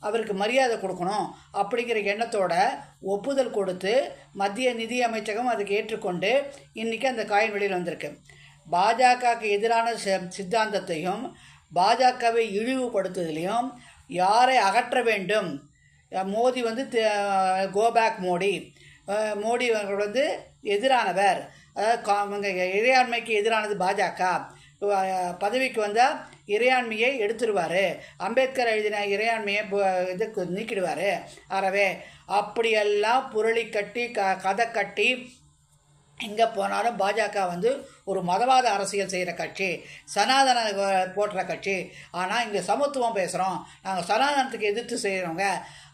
அவருக்கு மரியாதை கொடுக்கணும் அப்படிங்கிற எண்ணத்தோட ஒப்புதல் கொடுத்து மத்திய நிதி அமைச்சகம் அதுக்கு ஏற்றுக்கொண்டு இன்றைக்கி அந்த காயின் வெளியில் வந்திருக்கு. பாஜகவுக்கு எதிரான சித்தாந்தத்தையும் பாஜகவை இழிவுபடுத்துதலையும் யாரை அகற்ற வேண்டும்? மோடி வந்து கோபேக் மோடி. மோடி அவர்கள் வந்து எதிரானவர். அதாவது கா- இவங்க இறையாண்மைக்கு எதிரானது பாஜக. பதவிக்கு வந்தால் இறையாண்மையை எடுத்துருவார். அம்பேத்கர் எழுதின இறையாண்மையை இது நீக்கிடுவார். அறவே அப்படியெல்லாம் புரளி கட்டி க கதை கட்டி எங்கே போனாலும் பாஜக வந்து ஒரு மதவாத அரசியல் செய்கிற கட்சி சனாதன அஹ், கட்சி. ஆனால் இங்கே சமத்துவம் பேசுகிறோம் நாங்கள் சனாதனத்துக்கு எதிர்த்து செய்கிறவங்க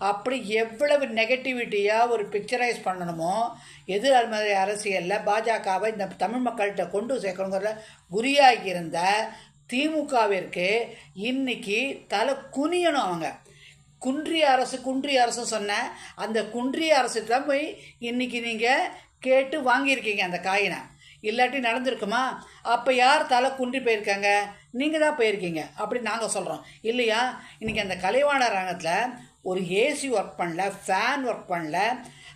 அப்படி எவ்வளவு நெகட்டிவிட்டியாக ஒரு பிக்சரைஸ் பண்ணணுமோ எதிர் அரசியலில் பாஜகவை இந்த தமிழ் மக்கள்கிட்ட கொண்டு சேர்க்கணுங்கிற குறியாகி இருந்த திமுகவிற்கு இன்னைக்கு தலை குனியணும் அவங்க. குன்றிய அரசு குன்றிய அரசு சொன்ன அந்த குன்றிய அரசு தான் போய் இன்னைக்கு நீங்கள் கேட்டு வாங்கியிருக்கீங்க அந்த காயினை. இல்லாட்டி நடந்திருக்குமா? அப்போ யார் தலை குன்றி போயிருக்காங்க? நீங்கள் தான் போயிருக்கீங்க. அப்படி நாங்கள் சொல்கிறோம் இல்லையா? இன்றைக்கி அந்த கலைவாணர் ரங்கத்தில் ஒரு ஏசி ஒர்க் பண்ணல ஃபேன் ஒர்க் பண்ணல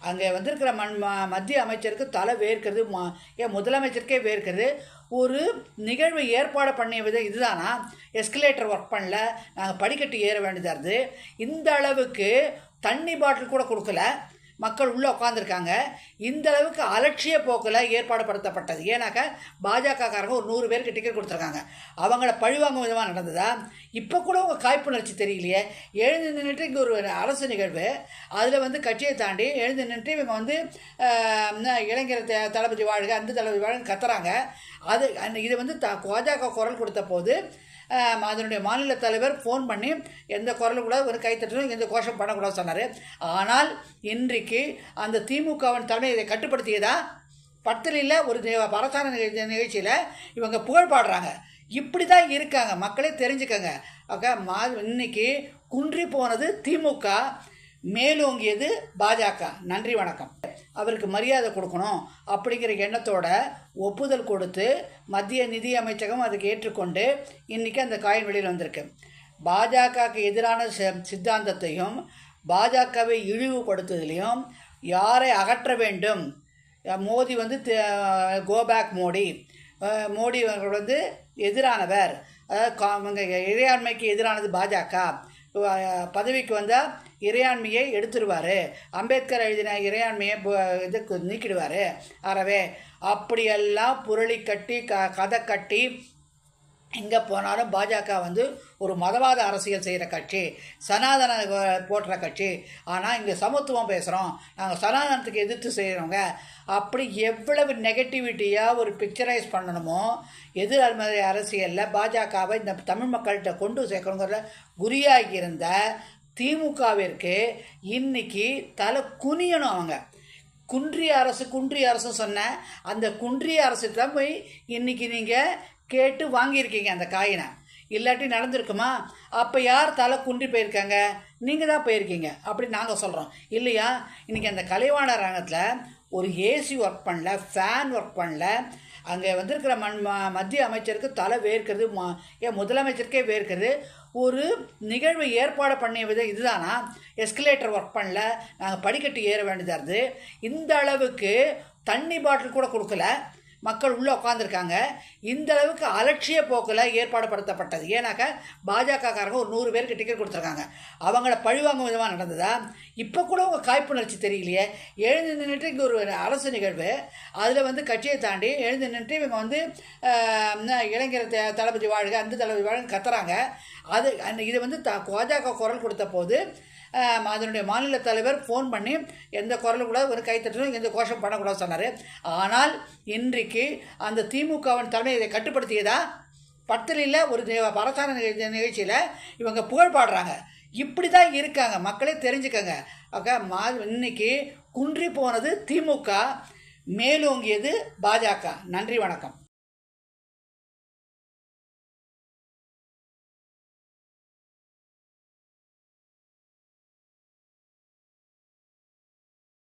அங்கே வந்திருக்கிற மண் ம- மத்திய அமைச்சருக்கு தலை வேர்க்கிறது ம- ஏன் முதலமைச்சருக்கே வேர்க்கிறது. ஒரு நிகழ்வு ஏற்பாடு பண்ணிய விதம் இதுதானா? எஸ்கலேட்டர் ஒர்க் பண்ணல நாங்கள் படிக்கட்டு ஏற வேண்டியதாக இருந்தது. இந்த அளவுக்கு தண்ணி பாட்டில் கூட கொடுக்கல. மக்கள் உள்ளே உட்காந்துருக்காங்க இந்த அளவுக்கு அலட்சிய போக்கில் ஏற்பாடு படுத்தப்பட்டது ஏன்னாக்கா பாஜகக்காரங்க ஒரு நூறு பேருக்கு டிக்கெட் கொடுத்துருக்காங்க. அவங்கள பழிவாங்கும் விதமாக நடந்ததா? இப்போ கூட உங்கள் காய்ப்புணர்ச்சி தெரியலையே. எழுந்து நின்றுட்டு இங்கே ஒரு அரசு நிகழ்வு. அதில் வந்து கட்சியை தாண்டி எழுந்து நின்றுட்டு இவங்க வந்து இளைஞர் த- தளபதி வாழ்க அந்த தளபதி வாழ்க கத்துறாங்க. அது இது வந்து த பாஜக குரல் கொடுத்த போது அதனுடைய மாநில தலைவர் ஃபோன் பண்ணி எந்த குரலும் கூட ஒரு கைத்தட்டணும் எந்த கோஷம் பண்ணக்கூடாது சொன்னார். ஆனால் இன்றைக்கு அந்த திமுகவின் தலைமை இதை கட்டுப்படுத்தியதா? பத்திரியில் ஒரு நி- நிகழ்ச்சியில் இவங்க புகழ் பாடுறாங்க. இப்படி தான் இருக்காங்க. மக்களே தெரிஞ்சுக்கங்க. ஓகே மா இன்னைக்கு குன்றி போனது திமுக. மேலோங்கியது பாஜக. நன்றி வணக்கம். அவருக்கு மரியாதை கொடுக்கணும் அப்படிங்கிற எண்ணத்தோட ஒப்புதல் கொடுத்து மத்திய நிதி அமைச்சகம் அதுக்கு ஏற்றுக்கொண்டு இன்றைக்கி அந்த காயின் வெளியில் வந்திருக்கு. பாஜகவுக்கு எதிரான சித்தாந்தத்தையும் பாஜகவை இழிவுபடுத்துதலையும் யாரை அகற்ற வேண்டும்? மோடி வந்து கோபேக் மோடி. மோடி அவர்கள் வந்து எதிரானவர். அதாவது கா- இவங்க இறையாண்மைக்கு எதிரானது பாஜக. பதவிக்கு வந்தால் இறையாண்மையை எடுத்துருவார். அம்பேத்கர் எழுதின இறையாண்மையை பு- இதுக்கு நீக்கிடுவார். அறவே அப்படியெல்லாம் புரளி கட்டி க கதை கட்டி எங்கே போனாலும் பாஜக வந்து ஒரு மதவாத அரசியல் செய்கிற கட்சி சனாதன போட்டுற கட்சி. ஆனால் இங்கே சமத்துவம் பேசுகிறோம் நாங்கள் சனாதனத்துக்கு எதிர்த்து செய்கிறவங்க அப்படி எவ்வளவு நெகட்டிவிட்டியாக ஒரு பிக்சரைஸ் பண்ணணுமோ எதிர் அரசியலில் பாஜகவை இந்த தமிழ் மக்கள்கிட்ட கொண்டு சேர்க்கணுங்கிற குறியாகி இருந்த திமுகவிற்கு இன்னைக்கு தலை குனியணும் அவங்க. குன்றிய அரசு குன்றிய அரசு சொன்ன அந்த குன்றிய அரசு தான் போய் இன்னைக்கு நீங்கள் கேட்டு வாங்கியிருக்கீங்க அந்த காயினை. இல்லாட்டி நடந்திருக்குமா? அப்போ யார் தலை குன்றி போயிருக்காங்க? நீங்கள் தான் போயிருக்கீங்க அப்படி நாங்கள் சொல்கிறோம் இல்லையா? இன்றைக்கி அந்த கலைவாண அரங்கத்தில் ஒரு ஏசி ஒர்க் பண்ணல ஃபேன் ஒர்க் பண்ணல. அங்கே வந்திருக்கிற மண் மத்திய அமைச்சருக்கு தலை வேர்க்கிறது மா ஏன் முதலமைச்சருக்கே வேர்க்கிறது ஒரு நிகழ்வு ஏற்பாடு பண்ணிய விதம் இதுதானா? எஸ்கலேட்டர் ஒர்க் பண்ணல. நாங்கள் படிக்கட்டு ஏற வேண்டியதாக இருந்து இந்த அளவுக்கு தண்ணி பாட்டில் கூட கொடுக்கல. மக்கள் உள்ளே உட்காந்துருக்காங்க இந்த அளவுக்கு அலட்சிய போக்கில் ஏற்பாடுபடுத்தப்பட்டது. ஏன்னாக்கா பாஜகக்காரங்க ஒரு நூறு பேருக்கு டிக்கெட் கொடுத்துருக்காங்க. அவங்கள பழிவாங்கும் விதமாக நடந்ததா? இப்போ கூட உங்கள் காய்ப்புணர்ச்சி தெரியலையே. எழுந்து நின்றுட்டு இங்கே ஒரு அரசு நிகழ்வு. அதில் வந்து கட்சியை தாண்டி எழுந்து நின்றுட்டு இவங்க வந்து இளைஞர் த- தளபதி வாழ்க அந்த தளபதி வாழ்க கத்துறாங்க. அது அந்த இது வந்து த பாஜக குரல் கொடுத்த போது அதனுடைய மாநில தலைவர் ஃபோன் பண்ணி எந்த குரலும் கூட ஒரு கைத்தட்டணும் எந்த கோஷம் பண்ணக்கூடாது சொன்னார். ஆனால் இன்றைக்கு அந்த திமுகவின் தலைமை இதை கட்டுப்படுத்தியதா? பத்திரியில் ஒரு நி- அரசாங்க நிகழ்ச்சி நிகழ்ச்சியில் இவங்க புகழ் பாடுறாங்க. இப்படி தான் இருக்காங்க. மக்களே தெரிஞ்சுக்கங்க. ஓகே மா இன்னைக்கு குன்றி போனது திமுக மேலோங்கியது பாஜக நன்றி வணக்கம்.